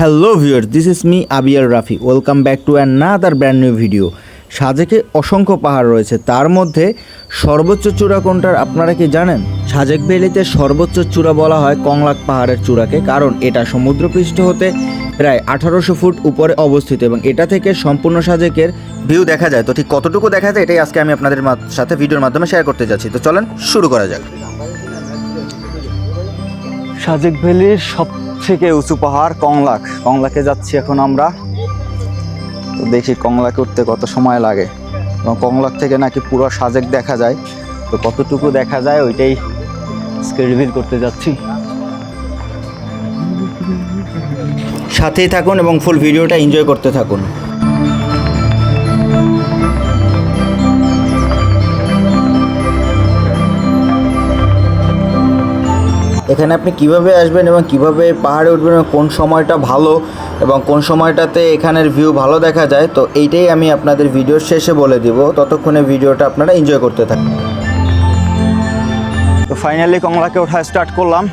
Hello viewer this is me Abiyar Rafi welcome back to another brand new video সাজেকে অসংখ্য পাহাড় রয়েছে। তার মধ্যে সর্বোচ্চ চূড়া কোনটার আপনারা কি জানেন? সাজেক ভ্যালিতে সর্বোচ্চ চূড়া বলা হয় কংলাক পাহাড়ের চূড়াকে, কারণ এটা সমুদ্রপৃষ্ঠ হতে প্রায় আঠারোশো ফুট উপরে অবস্থিত এবং এটা থেকে সম্পূর্ণ সাজেকের ভিউ দেখা যায়। তো ঠিক কতটুকু দেখা যায় এটাই আজকে আমি আপনাদের সাথে ভিডিওর মাধ্যমে শেয়ার করতে যাচ্ছি। তো চলেন শুরু করা যাক। সাজেক ভ্যালির সব থেকে উঁচু পাহাড় কংলাক কংলাকে যাচ্ছি এখন আমরা। তো দেখি কংলাকে উঠতে কত সময় লাগে। এবং কংলাক থেকে নাকি পুরো সাজেক দেখা যায়। তো কতটুকু দেখা যায় ওইটাই রিভিল করতে যাচ্ছি। সাথেই থাকুন এবং ফুল ভিডিওটা এনজয় করতে থাকুন। এখানে আপনি কীভাবে আসবেন এবং কীভাবে পাহাড়ে উঠবেন এবং কোন সময়টা ভালো এবং কোন সময়টাতে এখানের ভিউ ভালো দেখা যায়, তো এইটাই আমি আপনাদের ভিডিওর শেষে বলে দিব। ততক্ষণে ভিডিওটা আপনারা এনজয় করতে থাকুন। তো ফাইনালি কমলাকে ওঠা স্টার্ট করলাম।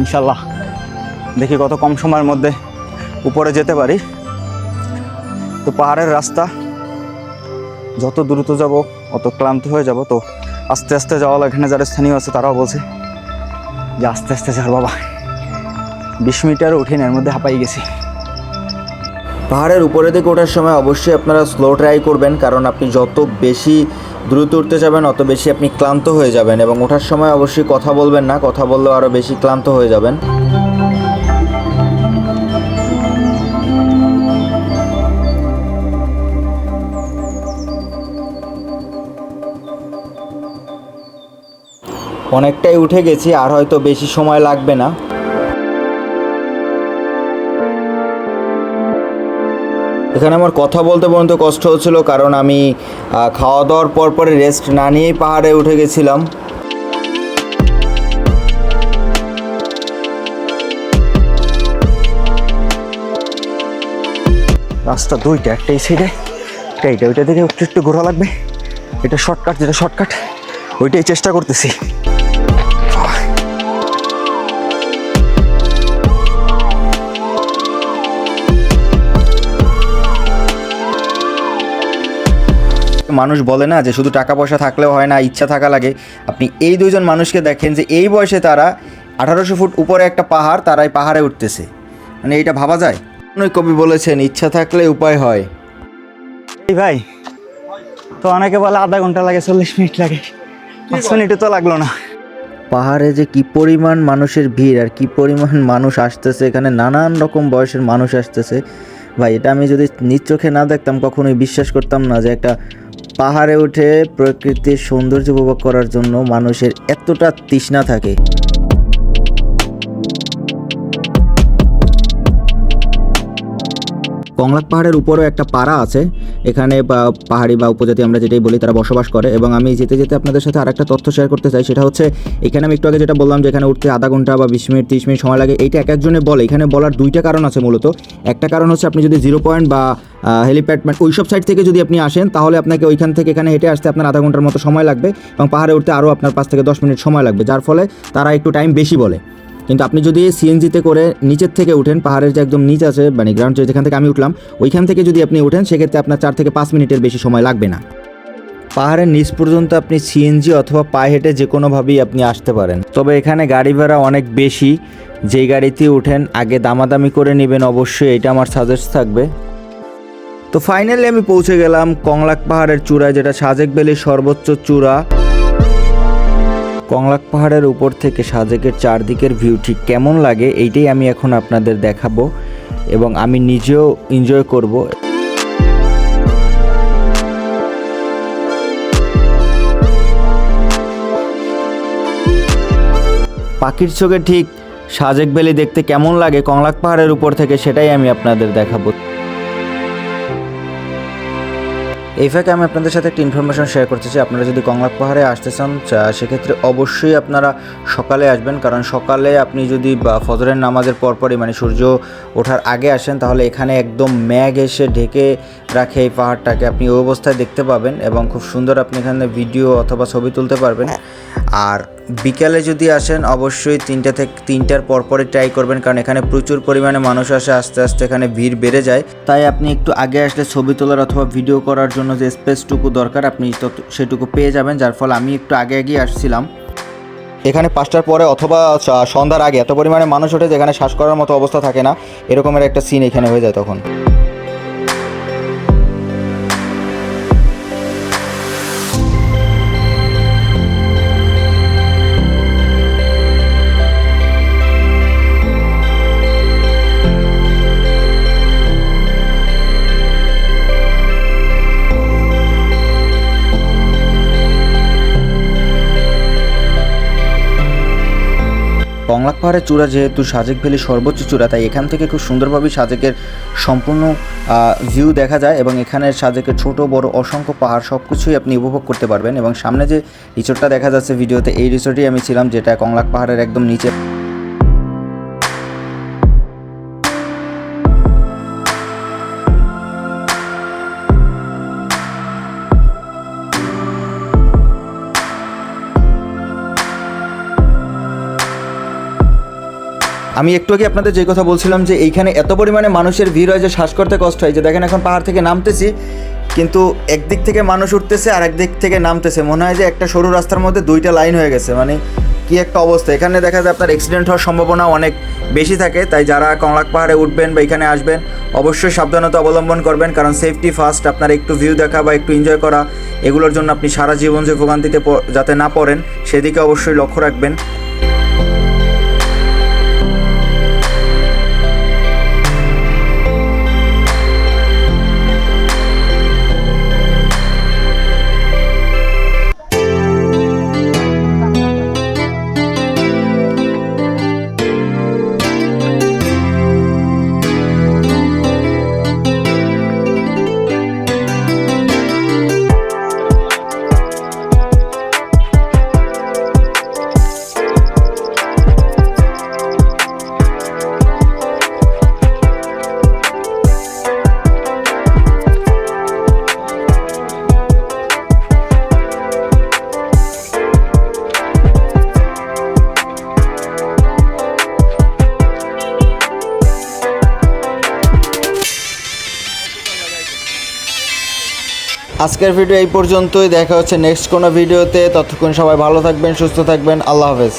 ইনশাল্লাহ দেখি কত কম সময়ের মধ্যে উপরে যেতে পারি। তো পাহাড়ের রাস্তা, যত দ্রুত যাব, অত ক্লান্ত হয়ে যাব, তো আস্তে আস্তে যাওয়া এখানে যারা স্থানীয় আছে তারাও বলছে। যে আস্তে আস্তে যার বাবা। বিশ মিটার উঠিনি, এর মধ্যে হাঁপাই গেছি। পাহাড়ের উপরে থেকে ওঠার সময় অবশ্যই আপনারা স্লো ট্রাই করবেন, কারণ আপনি যত বেশি দ্রুত উঠতে যাবেন, অত বেশি আপনি ক্লান্ত হয়ে যাবেন এবং ওঠার সময় অবশ্যই কথা বলবেন না, কথা বললেও আরও বেশি ক্লান্ত হয়ে যাবেন। অনেকটাই উঠে গেছি, আর হয়তো বেশি সময় লাগবে না। এখানে আমার কথা বলতে পর্যন্ত কষ্ট হচ্ছিল, কারণ আমি খাওয়া দাওয়ার পর পরে রেস্ট না নিয়েই পাহাড়ে উঠে গেছিলাম। রাস্তা দুইটা একটা এই সাইডে একটা এইটা ওইটা থেকে একটু একটু ঘোরা লাগবে। এটা শর্টকাট যেটা শর্টকাট ওইটাই চেষ্টা করতেছি। মানুষ বলে না যে শুধু টাকা পয়সা থাকলেও হয় না ইচ্ছা থাকা লাগে। আপনি এই দুইজন মানুষকে দেখেন যে এই বয়সে তারা আঠারোশো ফুট উপরে একটা পাহাড় তারাই পাহাড়ে উঠতেছে। মানে এইটা ভাবা যায়? অনেক কবি বলেছেন ইচ্ছা থাকলে উপায় হয়। এই ভাই তো অনেকে বলে আধা ঘণ্টা লাগে চল্লিশ মিনিট লাগে। পাঁচ মিনিটে তো লাগল না। পাহাড়ে যে কি পরিমাণ মানুষের ভিড় আর কি পরিমাণ মানুষ আসতেছে এখানে নানান রকম বয়সের মানুষ আসতেছে। ভাই এটা আমি যদি নিজ চোখে না দেখতাম কখনোই বিশ্বাস করতাম না যে একটা পাহাড়ে উঠে প্রকৃতির সৌন্দর্য উপভোগ করার জন্য মানুষের এতটা তৃষ্ণা থাকে। কংলাক পাহাড়ের উপরেও একটা পাড়া আছে। এখানে পাহাড়ি বা উপজাতি আমরা যেটাই বলি তারা বসবাস করে এবং আমি যেতে যেতে আপনাদের সাথে আরেকটা তথ্য শেয়ার করতে চাই। সেটা হচ্ছে, এখানে আমি একটু আগে যেটা বললাম যে এখানে উঠতে আধা ঘণ্টা বা বিশ মিনিট, তিরিশ মিনিট সময় লাগে, এইটা এক একজনে বলে। এখানে বলার দুইটা কারণ আছে মূলত। একটা কারণ হচ্ছে আপনি যদি জিরো পয়েন্ট বা হেলিপ্যাড মানে ওইসব সাইড থেকে যদি আপনি আসেন, তাহলে আপনাকে ওইখান থেকে এখানে হেঁটে আসতে আপনার আধা ঘণ্টার মতো সময় লাগবে এবং পাহাড়ে উঠতে আরও আপনার পাঁচ থেকে দশ মিনিট সময় লাগবে, যার ফলে তারা একটু টাইম বেশি বলে। কিন্তু আপনি যদি সিএনজিতে করে নিচের থেকে উঠেন, পাহাড়ের যে একদম নিচ আছে মানে গ্রাউন্ড যেখান থেকে আমি উঠলাম, ওইখান থেকে যদি আপনি উঠেন, সেক্ষেত্রে আপনার চার থেকে পাঁচ মিনিটের বেশি সময় লাগবে না। পাহাড়ের নিচ পর্যন্ত আপনি সিএনজি অথবা পায়ে হেঁটে যে কোনোভাবেই আপনি আসতে পারেন। তবে এখানে গাড়ি ভাড়া অনেক বেশি। যেই গাড়িতে উঠেন, আগে দামাদামি করে নেবেন, অবশ্যই এটা আমার সাজেস্ট থাকবে। তো ফাইনালি আমি পৌঁছে গেলাম কংলাক পাহাড়ের চূড়ায়, যেটা সাজেক ভ্যালির সর্বোচ্চ চূড়া। কংলাক পাহাড়ের উপর থেকে সাজেকের চারদিকের ভিউ ঠিক কেমন লাগে এইটাই আমি এখন আপনাদের দেখাবো এবং আমি নিজেও এনজয় করব। পাখির চোখে ঠিক সাজেক ভ্যালি দেখতে কেমন লাগে কংলাক পাহাড়ের উপর থেকে সেটাই আমি আপনাদের দেখাবো। এই ফাঁকে আমি আপনাদের সাথে একটা ইনফরমেশন শেয়ার করতে চাই। আপনারা যদি কংলাক পাহাড়ে আসতে চান সেক্ষেত্রে অবশ্যই আপনারা সকালে আসবেন। কারণ সকালে আপনি যদি ফজরের নামাজের পরপরই মানে সূর্য ওঠার আগে আসেন তাহলে এখানে একদম ম্যাগ এসে ঢেকে রাখে এই পাহাড়টাকে। আপনি ওই অবস্থায় দেখতে পাবেন এবং খুব সুন্দর আপনি এখানে ভিডিও অথবা ছবি তুলতে পারবেন। আর বিকালে যদি আসেন, অবশ্যই তিনটা থেকে, তিনটার পরপরই ট্রাই করবেন, কারণ এখানে প্রচুর পরিমাণে মানুষ আসে, আস্তে আস্তে এখানে ভিড় বেড়ে যায়। তাই আপনি একটু আগে আসলে ছবি তোলার অথবা ভিডিও করার জন্য যে স্পেসটুকু দরকার, আপনি সেটুকু পেয়ে যাবেন, যার ফলে আমি একটু আগে আগেই আসছিলাম। এখানে পাঁচটার পরে অথবা সন্ধ্যার আগে, এত পরিমাণে মানুষ ওঠে যেখানে শ্বাস করার মতো অবস্থা থাকে না। এরকমের একটা সিন এখানে হয়ে যায় তখন। পাহাড়ের চূড়া যেহেতু সাজেক ভ্যালি সর্বোচ্চ চূড়া, তাই এখান থেকে খুব সুন্দরভাবে সাজেকের সম্পূর্ণ ভিউ দেখা যায় এবং এখানের সাজেকের ছোট, বড়, অসংখ্য পাহাড় সব কিছুই আপনি উপভোগ করতে পারবেন এবং সামনে যে রিসোর্টটা দেখা যাচ্ছে ভিডিওতে, এই রিসোর্টেই আমি ছিলাম যেটা কংলাক পাহাড়ের একদম নিচে। আমি একটু আগে আপনাদের যে কথা বলছিলাম যে এইখানে এত পরিমাণে মানুষের ভিড় হয় যে শ্বাস করতে কষ্ট হয়। যে দেখেন এখন পাহাড় থেকে নামতেছি, কিন্তু একদিক থেকে মানুষ উঠতেছে আর একদিক থেকে নামতেছে। মনে হয় যে একটা সরু রাস্তার মধ্যে দুইটা লাইন হয়ে গেছে। মানে কি একটা অবস্থা। এখানে দেখা যায় আপনার অ্যাক্সিডেন্ট হওয়ার সম্ভাবনা অনেক বেশি থাকে। তাই যারা কংলাক পাহাড়ে উঠবেন বা এখানে আসবেন, অবশ্যই সাবধানতা অবলম্বন করবেন। কারণ সেফটি ফার্স্ট আপনার একটু ভিউ দেখা বা একটু এনজয় করা, এগুলোর জন্য আপনি সারা জীবন যে ভোগান্তিতে যাতে না পড়েন, সেদিকে অবশ্যই লক্ষ্য রাখবেন। আজকের ভিডিও এই পর্যন্তই। দেখা হচ্ছে নেক্সট কোনো ভিডিওতে ততক্ষণ সবাই ভালো থাকবেন, সুস্থ থাকবেন। আল্লাহ হাফেজ।